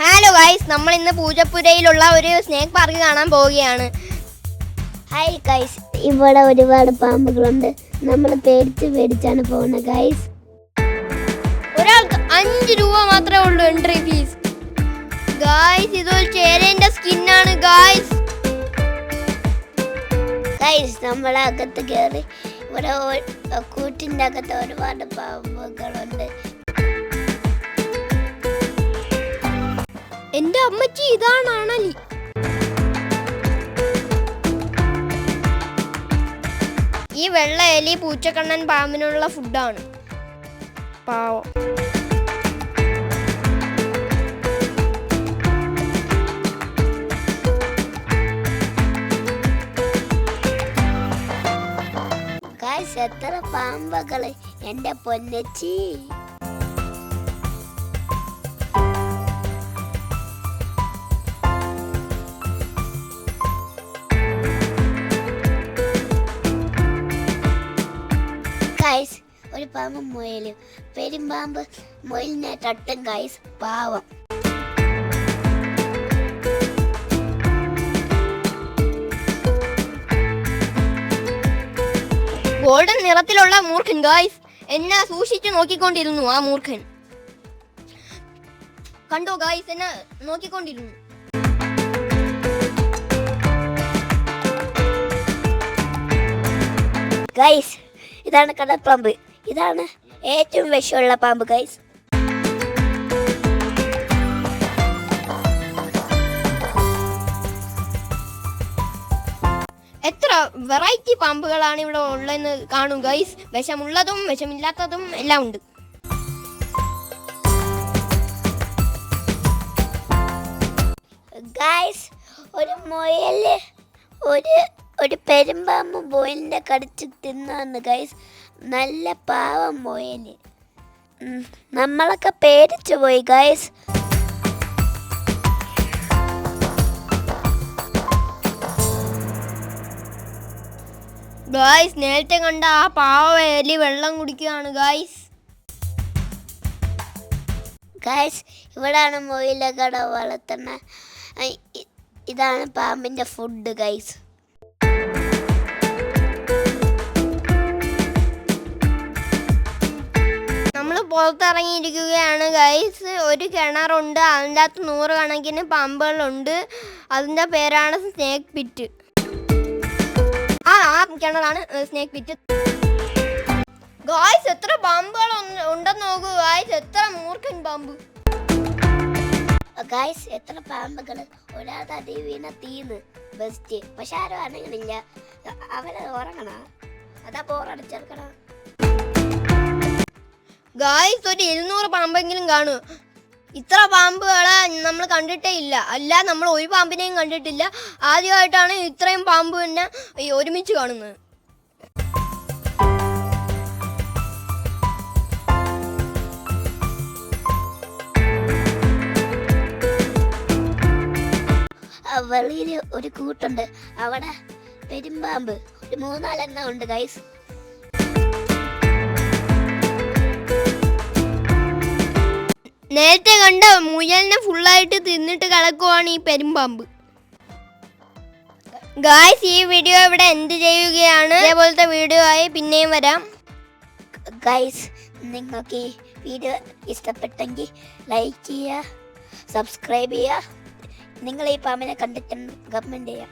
Hello guys നമ്മൾ ഇന്ന് പൂജപ്പുരയിലുള്ള ഒരു സ്നേക്ക് പാർക്ക് കാണാൻ പോവുകയാണ്. ഹൈ ഗൈസ് ഇവിടെ ഒരുപാട് പാമ്പുകളുണ്ട്. നമ്മൾ പേടിച്ച് പേടിച്ചാണ് പോകുന്നത് ഗൈസ് ഒരാൾക്ക് അഞ്ച് രൂപ മാത്രമേ ഉള്ളൂ എൻട്രി ഫീസ് ഗൈസ് ഇതൊരു ചേരേന്റെ സ്കിന്നാണ് ഗൈസ് ഗൈസ് നമ്മൾ അകത്ത് കയറി ഇവിടെ കൂട്ടിന്റെ അകത്ത് ഒരുപാട് പാമ്പുകളുണ്ട്. എന്റെ അമ്മച്ചി ഇതാണ് അണലി ഈ വെള്ള എലി പൂച്ചക്കണ്ണൻ പാമ്പിനുള്ള ഫുഡാണ്. പാവം. എത്ര പാമ്പകളെ? എന്റെ പൊന്നച്ചി. ഒരു പാമ്പ് മുയലും. പെരുമ്പാമ്പ് മുയലിനെ തട്ടും ഗൈസ് പാവം. ഗോൾഡൻ നിറത്തിലുള്ള മൂർഖൻ ഗായ്സ് എന്നെ സൂക്ഷിച്ചു നോക്കിക്കൊണ്ടിരുന്നു ആ മൂർഖൻ. കണ്ടോ ഗായ്സ് എന്നെ നോക്കിക്കൊണ്ടിരുന്നു. ഗൈസ് ഇതാണ് കടൽപ്പാമ്പ്. ഇതാണ് ഏറ്റവും വിഷമുള്ള പാമ്പ് ഗൈസ് എത്ര വെറൈറ്റി പാമ്പുകളാണ് ഇവിടെ ഉള്ളതെന്ന് കാണും ഗൈസ് വിഷമുള്ളതും വിഷമില്ലാത്തതും എല്ലാം ഉണ്ട്. ഗൈസ് ഒരു മുയൽ ഒരു ഒരു പെരുമ്പാമ്പ് മുയലിനെ കടിച്ച് തിന്നാന്ന് ഗൈസ് നല്ല പാവം മോയന് നമ്മളൊക്കെ പേടിച്ചു പോയി ഗൈസ് ഗായ്സ് നേരത്തെ കണ്ട ആ പാവ എലി വെള്ളം കുടിക്കുകയാണ് ഗായ്സ് ഗൈസ് ഇവിടാണ് മൊയിലകട കട വളർത്തുന്ന ഇതാണ് പാമ്പിന്റെ ഫുഡ് ഗൈസ് പുറത്തിറങ്ങിയിരിക്കുകയാണ്. ഗൈസ് ഒരു കിണറുണ്ട്. അതിന്റെ അകത്ത് നൂറുകണക്കിന് പമ്പുകളുണ്ട്. അതിന്റെ പേരാണ് സ്നേക്ക് പിറ്റ് ആ ആ കിണറാണ് സ്നേക്ക് പിറ്റ് ഗായ്സ് എത്ര പമ്പുകൾ ഉണ്ട്- ഉണ്ടെന്ന് നോക്കൂ. ഗായ്സ് എത്ര മൂർഖൻ പമ്പ്. ഗായ്സ് എത്ര പാമ്പുകൾ ഒരാളുടെ വീണ തീന്ന്. ബെസ്റ്റ് പക്ഷെ ആരും അറിയണില്ല അവരെ ഉറങ്ങണ? അതാ ബോറടിച്ചെടുക്കണ ഗായ്സ് ഒരു ഇരുന്നൂറ് പാമ്പെങ്കിലും കാണു. ഇത്ര പാമ്പുകളെ നമ്മൾ കണ്ടിട്ടേ ഇല്ല. അല്ല നമ്മൾ ഒരു പാമ്പിനെയും കണ്ടിട്ടില്ല. ആദ്യമായിട്ടാണ് ഇത്രയും പാമ്പ് ഈ ഒരുമിച്ച് കാണുന്നത്. വെളിയിൽ ഒരു കൂട്ടുണ്ട്. അവിടെ പെരുമ്പാമ്പ്. ഒരു മൂന്നാലെണ്ണം ഉണ്ട് ഗൈസ് നേരത്തെ കണ്ട മുയലിനെ ഫുള്ളായിട്ട് തിന്നിട്ട് കിടക്കുവാണ് ഈ പെരുമ്പാമ്പ്. ഗായ്സ് ഈ വീഡിയോ ഇവിടെ എന്ത് ചെയ്യുകയാണ്. ഇതേപോലത്തെ വീഡിയോ ആയി പിന്നെയും വരാം. ഗായ്സ് നിങ്ങൾക്ക് ഈ വീഡിയോ ഇഷ്ടപ്പെട്ടെങ്കിൽ ലൈക്ക് ചെയ്യുക സബ്സ്ക്രൈബ് ചെയ്യുക. നിങ്ങൾ ഈ പാമ്പിനെ കണ്ടിട്ട് കമന്റ് ചെയ്യുക.